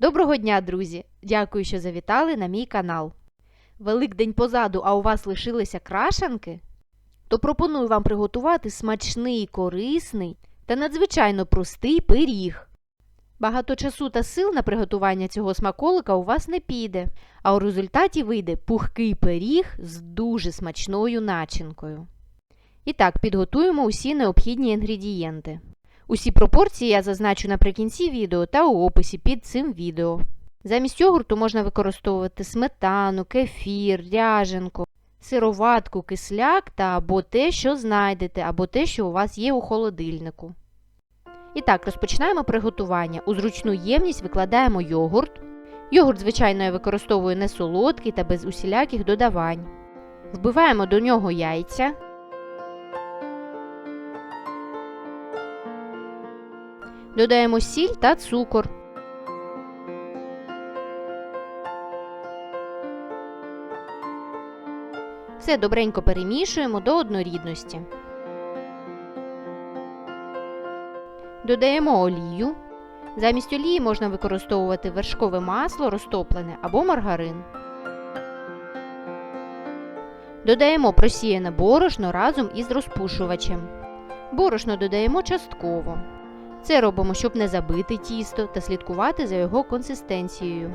Доброго дня, друзі! Дякую, що завітали на мій канал. Великдень позаду, а у вас лишилися крашанки? То пропоную вам приготувати смачний, корисний та надзвичайно простий пиріг. Багато часу та сил на приготування цього смаколика у вас не піде, а у результаті вийде пухкий пиріг з дуже смачною начинкою. І так, підготуємо усі необхідні інгредієнти. Усі пропорції я зазначу наприкінці відео та у описі під цим відео. Замість йогурту можна використовувати сметану, кефір, ряженку, сироватку, кисляк та або те, що знайдете, або те, що у вас є у холодильнику. І так, розпочинаємо приготування. У зручну ємність викладаємо йогурт. Йогурт, звичайно, я використовую не солодкий та без усіляких додавань. Вбиваємо до нього яйця. Додаємо сіль та цукор. Все добренько перемішуємо до однорідності. Додаємо олію. Замість олії можна використовувати вершкове масло розтоплене або маргарин. Додаємо просіяне борошно разом із розпушувачем. Борошно додаємо частково. Це робимо, щоб не забити тісто та слідкувати за його консистенцією.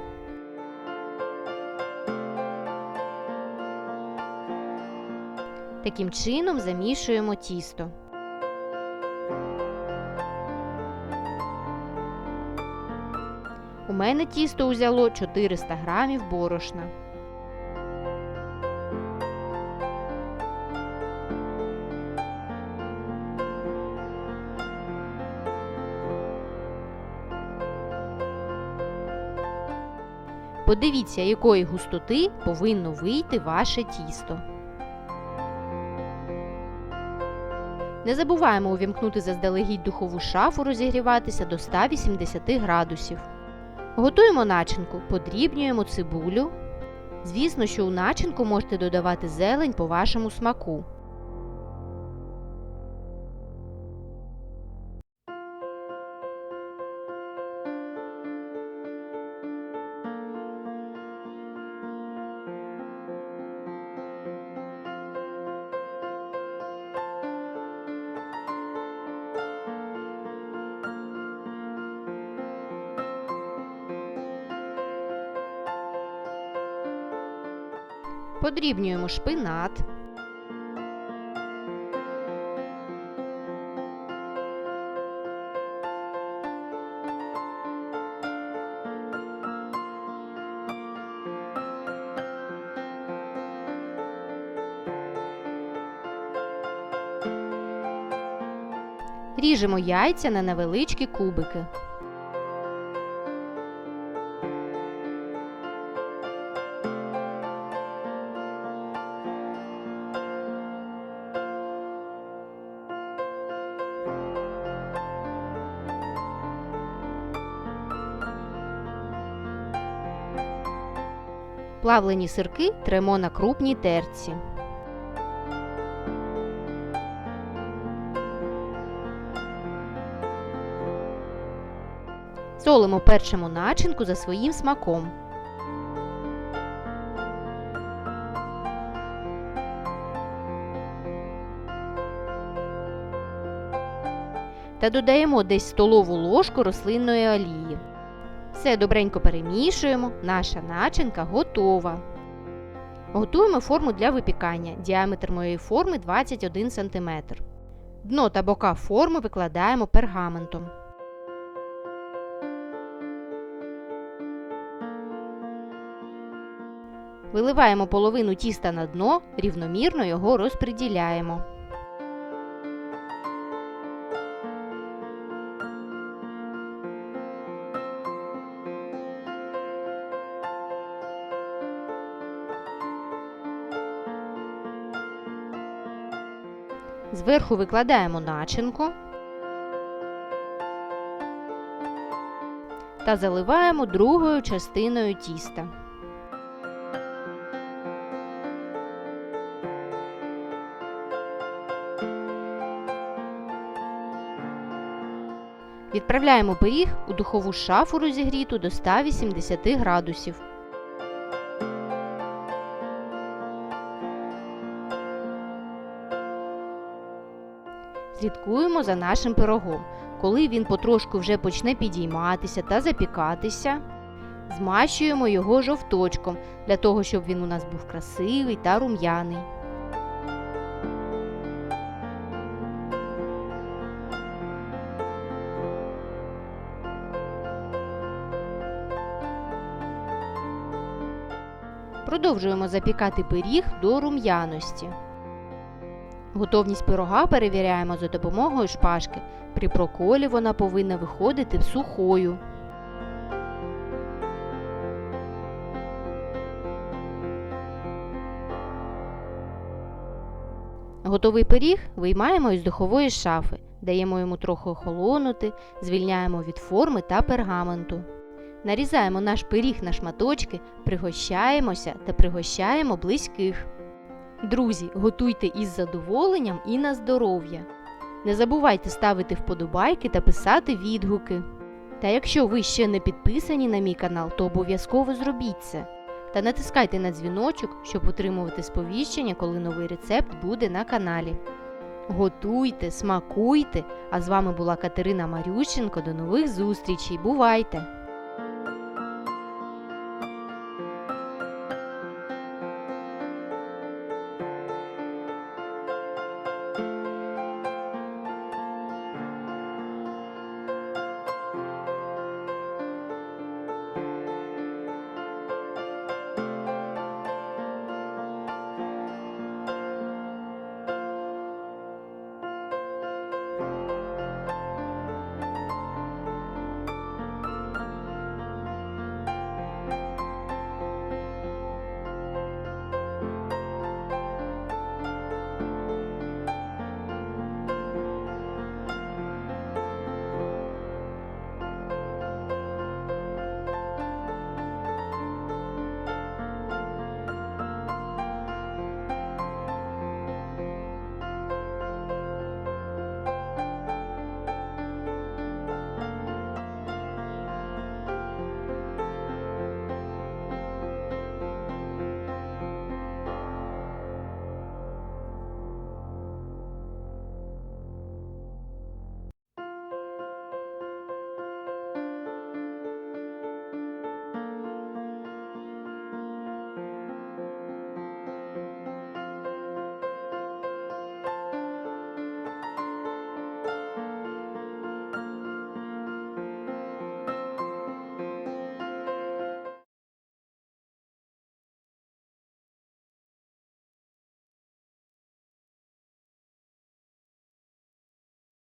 Таким чином замішуємо тісто. У мене тісто узяло 400 грамів борошна. Подивіться, якої густоти повинно вийти ваше тісто. Не забуваємо увімкнути заздалегідь духову шафу розігріватися до 180 градусів. Готуємо начинку, подрібнюємо цибулю. Звісно, що у начинку можете додавати зелень по вашому смаку. Подрібнюємо шпинат. Ріжемо яйця на невеличкі кубики. Плавлені сирки тремо на крупній терці. Солимо перчимо начинку за своїм смаком. Та додаємо десь столову ложку рослинної олії. Все добренько перемішуємо, наша начинка готова. Готуємо форму для випікання. Діаметр моєї форми 21 см. Дно та бока форми викладаємо пергаментом. Виливаємо половину тіста на дно, рівномірно його розподіляємо. Зверху викладаємо начинку та заливаємо другою частиною тіста. Відправляємо пиріг у духову шафу розігріту до 180 градусів. Слідкуємо за нашим пирогом. Коли він потрошку вже почне підійматися та запікатися, змащуємо його жовточком для того, щоб він у нас був красивий та рум'яний. Продовжуємо запікати пиріг до рум'яності. Готовність пирога перевіряємо за допомогою шпажки. При проколі вона повинна виходити сухою. Готовий пиріг виймаємо із духової шафи, даємо йому трохи охолонути, звільняємо від форми та пергаменту. Нарізаємо наш пиріг на шматочки, пригощаємося та пригощаємо близьких. Друзі, готуйте із задоволенням і на здоров'я. Не забувайте ставити вподобайки та писати відгуки. Та якщо ви ще не підписані на мій канал, то обов'язково зробіть це. Та натискайте на дзвіночок, щоб отримувати сповіщення, коли новий рецепт буде на каналі. Готуйте, смакуйте! А з вами була Катерина Марющенко. До нових зустрічей. Бувайте!